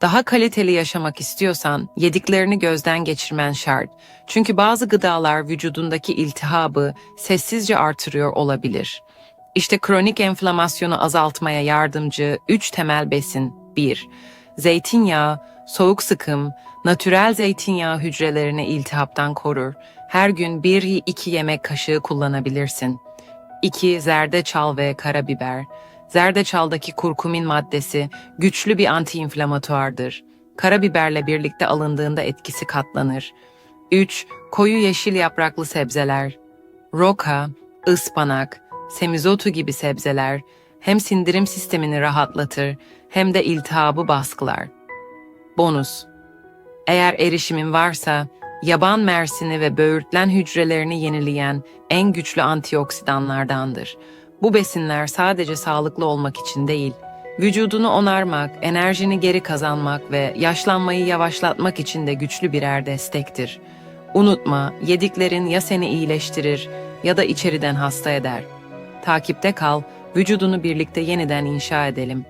Daha kaliteli yaşamak istiyorsan yediklerini gözden geçirmen şart. Çünkü bazı gıdalar vücudundaki iltihabı sessizce artırıyor olabilir. İşte kronik enflamasyonu azaltmaya yardımcı 3 temel besin. 1. Zeytinyağı, soğuk sıkım, natürel zeytinyağı hücrelerini iltihaptan korur. Her gün 1-2 yemek kaşığı kullanabilirsin. 2. Zerdeçal ve karabiber. Zerdeçaldaki kurkumin maddesi güçlü bir antiinflamatuardır. Karabiberle birlikte alındığında etkisi katlanır. 3. Koyu yeşil yapraklı sebzeler. Roka, ıspanak, semizotu gibi sebzeler hem sindirim sistemini rahatlatır hem de iltihabı baskılar. Bonus. Eğer erişimin varsa, yaban mersini ve böğürtlen hücrelerini yenileyen en güçlü antioksidanlardandır. Bu besinler sadece sağlıklı olmak için değil, vücudunu onarmak, enerjini geri kazanmak ve yaşlanmayı yavaşlatmak için de güçlü birer destektir. Unutma, yediklerin ya seni iyileştirir ya da içeriden hasta eder. Takipte kal, vücudunu birlikte yeniden inşa edelim.